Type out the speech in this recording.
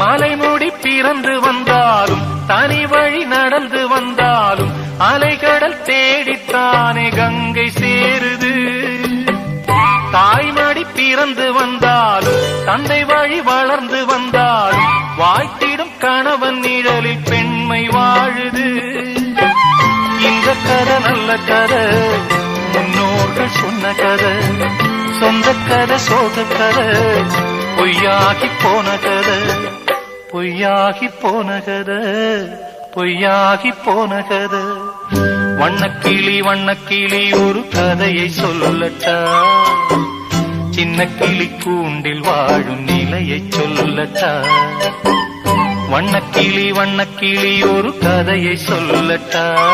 மலை மூடி பிறந்து வந்தாலும் தனி வழி நடந்து வந்தாலும் அலைகடல் தேடித்தானே கங்கை சேருது. தாய்மடி பிறந்து வந்தாலும் தந்தை வழி வளர்ந்து வந்தாலும் வாழ்த்திடும் கணவன் நிழலில் பெண்மை வாழுது. இந்த கதை நல்ல கதை முன்னோர்கள் சொன்ன கதை சொந்த கதை சோக கதை பொய்யாகி போன கதை. பொய்யாகி போன பொய்யாகி போன வண்ணக்கிளி வண்ணக்கிளி ஒரு கதையை சொல்லட்டா? சின்ன கிளி கூண்டில் வாழும் நிலையை சொல்லட்டா? வண்ணக்கிளி வண்ணக்கிளி ஒரு கதையை சொல்லட்டா?